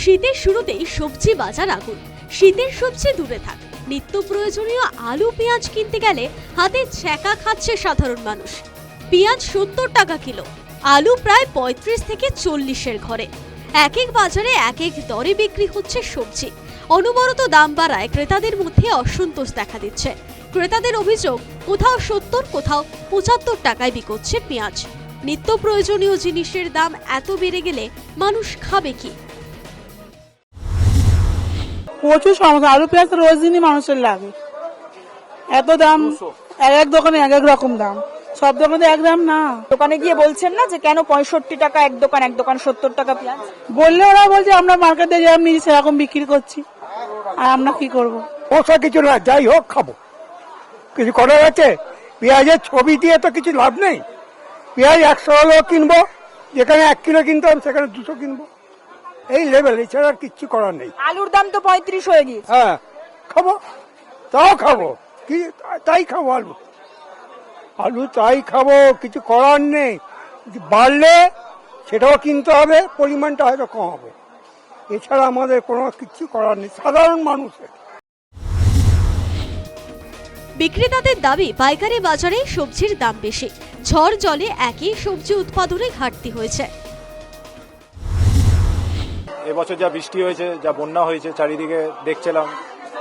শীতের শুরুতেই সবজি বাজার আগুন। শীতের সবজি দূরে থাক। নিত্য প্রয়োজনীয় আলু, পেঁয়াজ কিনতে গেলে হাতে ছ্যাঁকা খাচ্ছে সাধারণ মানুষ। পেঁয়াজ সত্তর টাকা কিলো, আলু প্রায় পঁয়ত্রিশ থেকে চল্লিশের ঘরে। এক এক বাজারে এক এক দরে বিক্রি হচ্ছে সবজি। অনবরত দাম বাড়ায় ক্রেতাদের মধ্যে অসন্তোষ দেখা দিচ্ছে। ক্রেতাদের অভিযোগ, কোথাও সত্তর, কোথাও পঁচাত্তর টাকায় বিকোচ্ছে পেঁয়াজ। নিত্য প্রয়োজনীয় জিনিসের দাম এত বেড়ে গেলে মানুষ খাবে কি? প্রচুর সমস্যা। আলু পেঁয়াজ তো রোজ দিনই মানুষের লাগে। এত দাম এক এক দোকানে এক এক রকম দাম। সব দোকানে এক দাম না। দোকানে গিয়ে বলছেন না যে কেন পঁয়ষট্টি টাকা এক দোকান এক দোকান সত্তর টাকা পেঁয়াজ? বললে ওরা বলছে আমরা মার্কেটে যেরকম নিয়েছি সেরকম বিক্রি করছি। আর আমরা কি করব? পোষা কিছু না যাই হোক খাব। কিছু করার আছে? পেঁয়াজের ছবি দিয়ে তো কিছু লাভ নেই। পেঁয়াজ একশো হলেও কিনবো যেখানে এক কিলো কিনতাম সেখানে দুশো কিনবো। এই লেভেল এছাড়া আর কিচ্ছু করার নেই। আলুর দাম তো পঁয়ত্রিশ হয়ে গিয়েছে। হ্যাঁ খাব। তাও খাব। কি তাই খাব আলু। আলু তাই খাব কিছু করার নেই। বাড়লে সেটাও কিনতে হবে পরিমাণটা হয়তো কম হবে। এছাড়া আমাদের কোনো কিছু করার নেই সাধারণ মানুষের। বিক্রেতাদের দাবি পাইকারি বাজারে সবজির দাম বেশি। ঝড় জলে একই সবজি উৎপাদনে ঘাটতি হয়েছে। এবছর যা বৃষ্টি হয়েছে যা বন্যা হয়েছে চারিদিকে দেখছিলাম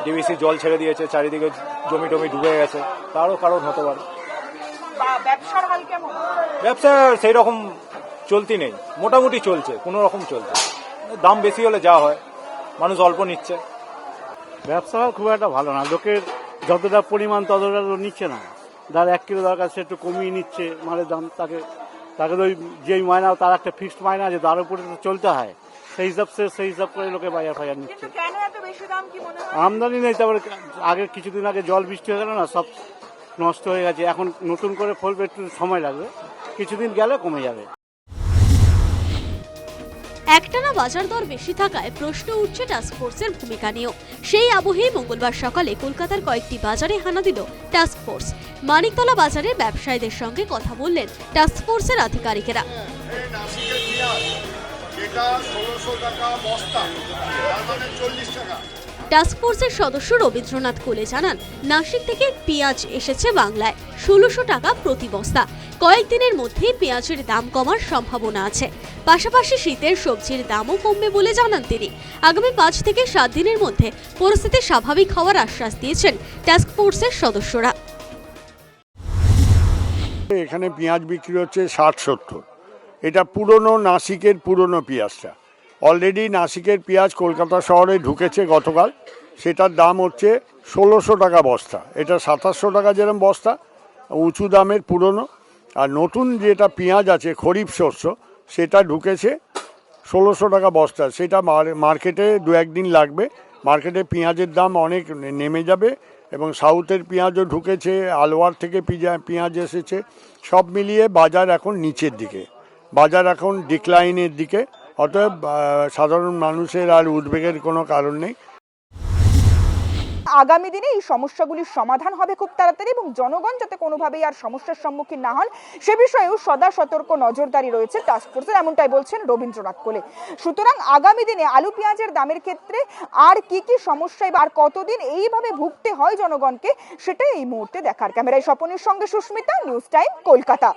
ডিবিসি জল ছেড়ে দিয়েছে চারিদিকে জমি টমি ডুবে গেছে তারও কারণ হতে পারে। ব্যবসা সেই রকম চলতি নেই মোটামুটি চলছে কোনো রকম চলছে দাম বেশি হলে যা হয় মানুষ অল্প নিচ্ছে। ব্যবসা খুব একটা ভালো না লোকের যতটা পরিমাণ ততটা তো নিচ্ছে না। যার এক কিলো দরকার সে একটু কমিয়ে নিচ্ছে মালের দাম তাকে তাকে তো ওই যেই মায়না তার একটা ফিক্সড মায়না আছে তার উপরে তো চলতে হয়। সেই হিসাব সে সেই হিসাব করে লোকে বাজার ফাজার নিচ্ছে। কেন এত বেশি দাম কি মনে হয়? আমদানি নেই তারপরে আগে কিছুদিন আগে জল বৃষ্টি হয়ে গেল না সব নষ্ট হয়ে গেছে। এখন নতুন করে ফলবে একটু সময় লাগবে। কিছুদিন গেলে কমে যাবে। একটানা বাজার দর বেশি থাকায় প্রশ্ন উঠছে টাস্কফোর্সের ভূমিকা নিয়েও। সেই আবহেই মঙ্গলবার সকালে কলকাতার কয়েকটি বাজারে হানা দিল টাস্কফোর্স মানিকতলা বাজারের ব্যবসায়ীদের সঙ্গে কথা বললেন টাস্কফোর্সের আধিকারিকেরা। নাসিকের ষোলোশো টাকা বস্তা তার মানে চল্লিশ টাকা। টাস্কফোর্সের সদস্য রবীন্দ্রনাথ কোলে জানান নাসিক থেকে পেঁয়াজ এসেছে বাংলায় ষোলোশো টাকা প্রতি বস্তা। কয়েকদিনের মধ্যে পেঁয়াজের দাম কমার সম্ভাবনা আছে। পাশাপাশি শীতের সবজির দামও কমবে বলে জানান তিনি। আগামী পাঁচ থেকে সাত দিনের মধ্যে পরিস্থিতি স্বাভাবিক হওয়ার আশ্বাস দিয়েছেন টাস্কফোর্সের সদস্যরা। এখানে পেঁয়াজ বিক্রি হচ্ছে ষাট সত্তর। এটা পুরনো নাসিকের পুরনো পেঁয়াজটা। অলরেডি নাসিকের পেঁয়াজ কলকাতা শহরে ঢুকেছে গতকাল। সেটার দাম হচ্ছে ষোলোশো টাকা বস্তা। এটা সাতাশশো টাকা যেরকম বস্তা, উঁচু দামের পুরনো। আর নতুন যেটা পেঁয়াজ আছে, খরিফ শস্য, সেটা ঢুকেছে ষোলোশো টাকা বস্তা। সেটা মার- মার্কেটে দু একদিন লাগবে। মার্কেটে পেঁয়াজের দাম অনেক নেমে যাবে এবং সাউথের পেঁয়াজও ঢুকেছে, আলোয়ার থেকে পিঁয়া- পেঁয়াজ এসেছে। সব মিলিয়ে বাজার এখন নিচের দিকে। বাজার এখন ডিক্লাইনের দিকে। অতএব সাধারণ মানুষের আর উদ্বেগের কোনো কারণ নেই। আগামী দিনে এই সমস্যাগুলির সমাধান হবে খুব তাড়াতাড়ি এবং জনগণ যাতে কোনোভাবেই আর সমস্যার সম্মুখীন না হন, সে বিষয়েও সদা সতর্ক নজরদারি রয়েছে টাস্কফোর্সের এমনটাই বলছেন রবীন্দ্রনাথ কোলে সুতরাং আগামী দিনে আলু পেঁয়াজের দামের ক্ষেত্রে আর কি কি বা আর কতদিন এইভাবে ভুগতে হয় জনগণকে, সেটাই এই মুহূর্তে দেখার। ক্যামেরায় স্বপনের সঙ্গে সুস্মিতা নিউজ টাইম কলকাতা।